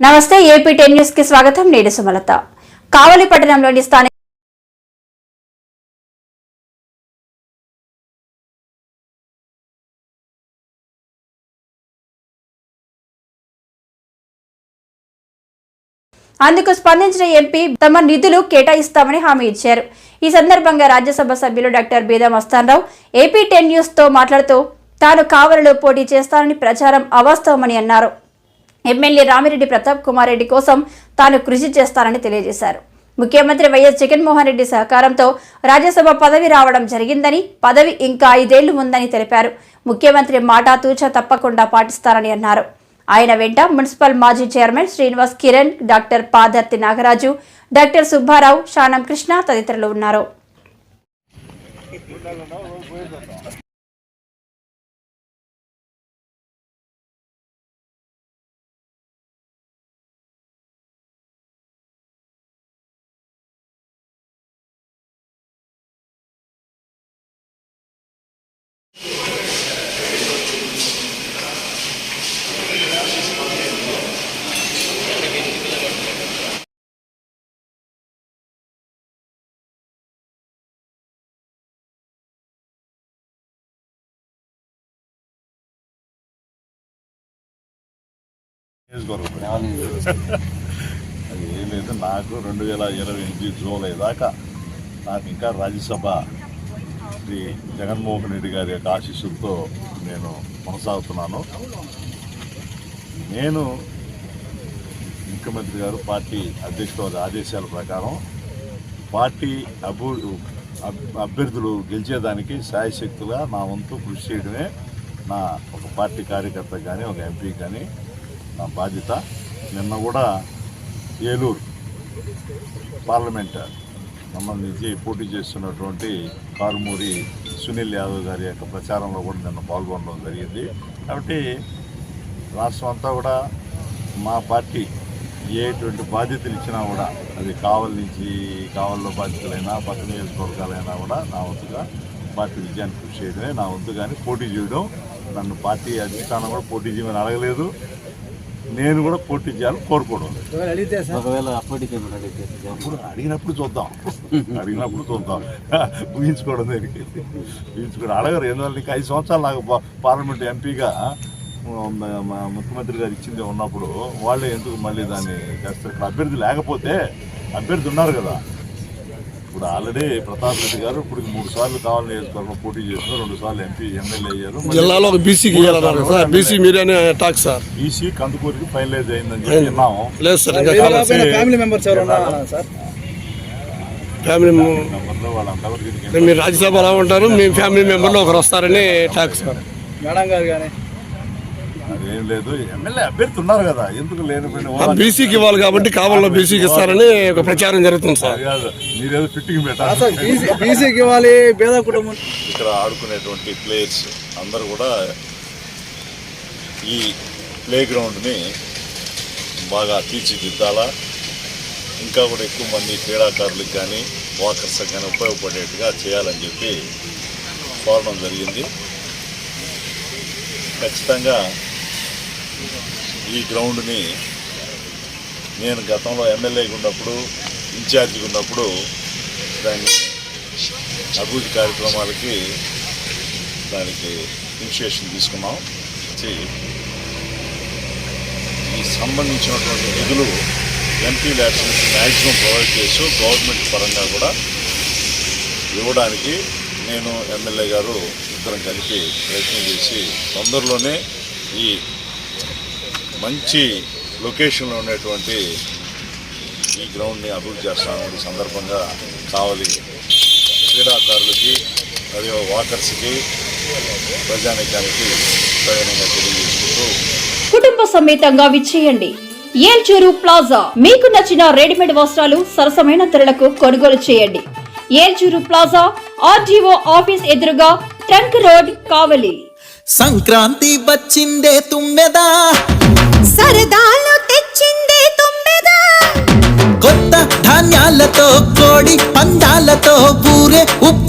నమస్తే AP ten న్యూస్కి స్వాగతం. నేడు సుమలత. కావలి పట్టణంలోని స్థానిక అందుకు స్పందించిన ఎంపీ తమ నిధులు కేటాయిస్తామని హామీ ఇచ్చారు. ఈ సందర్భంగా రాజ్యసభ సభ్యులు doctor Beeda Mastanrao AP ten న్యూస్తో మాట్లాడుతూ తాను కావలిలో పోటీ చేస్తానని ప్రచారం అవాస్తవమని అన్నారు. ఎమ్మెల్యే రామిరెడ్డి ప్రతాప్ కుమార్ రెడ్డి కోసం తాను కృషి చేస్తానని తెలియజేశారు. ముఖ్యమంత్రి వైఎస్ జగన్మోహన్ రెడ్డి సహకారంతో రాజ్యసభ పదవి రావడం జరిగిందని పదవి ఇంకా ఐదేళ్ళు ఉందని తెలిపారు. ముఖ్యమంత్రి మాట తూచ తప్పకుండా పాటిస్తారని అన్నారు. ఆయన వెంట మున్సిపల్ మాజీ chairman Srinivas Kiran doctor Padarthi Nagaraju doctor Subbarao Sanam Krishna తదితరులు ఉన్నారు. అది ఏం లేదు నాకు రెండు వేల ఇరవై ఎనిమిది జూలై దాకా నాకు ఇంకా రాజ్యసభ శ్రీ జగన్మోహన్ రెడ్డి గారి యొక్క ఆశీస్సులతో నేను కొనసాగుతున్నాను. నేను ముఖ్యమంత్రి గారు పార్టీ అధ్యక్షుల ఆదేశాల ప్రకారం పార్టీ అభు అభ్యర్థులు గెలిచేదానికి శాయశక్తుగా నా వంతు కృషి చేయడమే నా ఒక పార్టీ కార్యకర్త కానీ ఒక ఎంపీ కానీ నా బాధ్యత. నిన్న కూడా ఏలూరు పార్లమెంట్ సంబంధించి పోటీ చేస్తున్నటువంటి కారుమూరి సునీల్ యాదవ్ గారి యొక్క ప్రచారంలో కూడా నిన్న పాల్గొనడం జరిగింది. కాబట్టి రాష్ట్రం అంతా కూడా మా పార్టీ ఏటువంటి బాధ్యతలు ఇచ్చినా కూడా అది కావలి నుంచి కావల్లో బాధ్యతలైనా పక్క నియోజకవర్గాలైనా కూడా నా వంతుగా పార్టీ విజయాన్ని కృషి చేయడమే నా వంతు. కానీ పోటీ చేయడం నన్ను పార్టీ అధిష్టానం కూడా పోటీ చేయమని అడగలేదు. నేను కూడా పోటీ చేయాలని కోరుకోవడం. ఒకవేళ అప్పుడు అడిగినప్పుడు చూద్దాం. అడిగినప్పుడు చూద్దాం. ఊహించుకోవడం దేనికి ఊహించుకోవడం. అడగరు. ఎందువల్ల నీకు ఐదు సంవత్సరాలు నాకు పార్లమెంట్ ఎంపీగా ముఖ్యమంత్రి గారు ఇచ్చింది ఉన్నప్పుడు వాళ్ళే ఎందుకు మళ్ళీ దాన్ని చేస్తారు? అభ్యర్థి లేకపోతే అభ్యర్థి ఉన్నారు కదా. ఇప్పుడు ఆల్రెడీ ప్రతాప్ రెడ్డి గారు ఇప్పుడు మూడు సార్లు కావాలని నియోజకవర్గం పోటీ చేస్తున్నారు రెండు సార్లు ఎంపీ ఎమ్మెల్యే అయ్యారు. జిల్లాలో ఒక బీసీకి సార్. బీసీ మీరేనే టాక్ సార్. ఈసీ కందుకూరికి ఫైనలైజ్ అయిందని చెప్పి విన్నాము. లేదు సార్ కావాలి. ఫ్యామిలీ మెంబర్స్ ఎవరన్నా సార్. ఫ్యామిలీ మీరు రాజ్యసభ అలా ఉంటారు మీ ఫ్యామిలీ మెంబర్లో ఒకరు వస్తారని టాక్ సార్. మేడం గారు కానీ అదేం లేదు. ఎమ్మెల్యే అభ్యర్థి ఉన్నారు కదా ఎందుకు బీసీకి ఇవ్వాలి కాబట్టి కావాలలో బీసీకి ఇస్తారని ఒక ప్రచారం జరుగుతుంది సార్. మీరేదో ఫిట్టింగ్ పెట్టాలి. బీసీకి ఇవ్వాలి పేద కుటుంబం ఇక్కడ ఆడుకునేటువంటి ప్లేయర్స్ అందరూ కూడా ఈ ప్లే గ్రౌండ్ని బాగా తీర్చిదిద్దాలా? ఇంకా కూడా ఎక్కువ మంది క్రీడాకారులకు కానీ వాకర్స్ కానీ ఉపయోగపడేట్టుగా చేయాలని చెప్పి కోరడం జరిగింది. ఖచ్చితంగా ఈ గ్రౌండ్ని నేను గతంలో ఎమ్మెల్యేగా ఉన్నప్పుడు ఇన్ఛార్జిగా ఉన్నప్పుడు దాన్ని అభివృద్ధి కార్యక్రమాలకి దానికి ఇనిషియేషన్ తీసుకున్నాం. వచ్చి ఈ సంబంధించినటువంటి నిధులు ఎంపీ ల్యాబ్స్ నుంచి మ్యాక్సిమం ప్రొవైడ్ చేస్తూ గవర్నమెంట్ పరంగా కూడా ఇవ్వడానికి నేను ఎమ్మెల్యే గారు ఇద్దరం కలిపి ప్రయత్నం చేసి తొందరలోనే ఈ మంచి లొకేషన్లో ఉండేటువంటి ఈ గ్రౌండ్ని అభివృద్ధి చేస్తామని సందర్భంగా కావలి క్రీడాకారులకి మరియు వాకర్స్కి ప్రజానికానికి ప్రయోజనంగా తెలియజేసుకుంటూ కుటుంబ సమేతంగా విచ్చేయండి. ఏల్చూరు ప్లాజా. మీకు నచ్చిన రెడీమేడ్ వస్త్రాలు సరసమైన ధరలకు కొనుగోలు చేయండి. ఏల్చూరు ప్లాజా ఆర్డీఓ ఆఫీస్ ఎదురుగా ట్రంక్ రోడ్ కావలి. సంక్రాంతి వచ్చిందే తుమ్మెదా? సరదాలు తెచ్చింది తుమ్మెదా కొత్త ధాన్యాలతో కోడి పందాలతో ఊరే ఉప్పు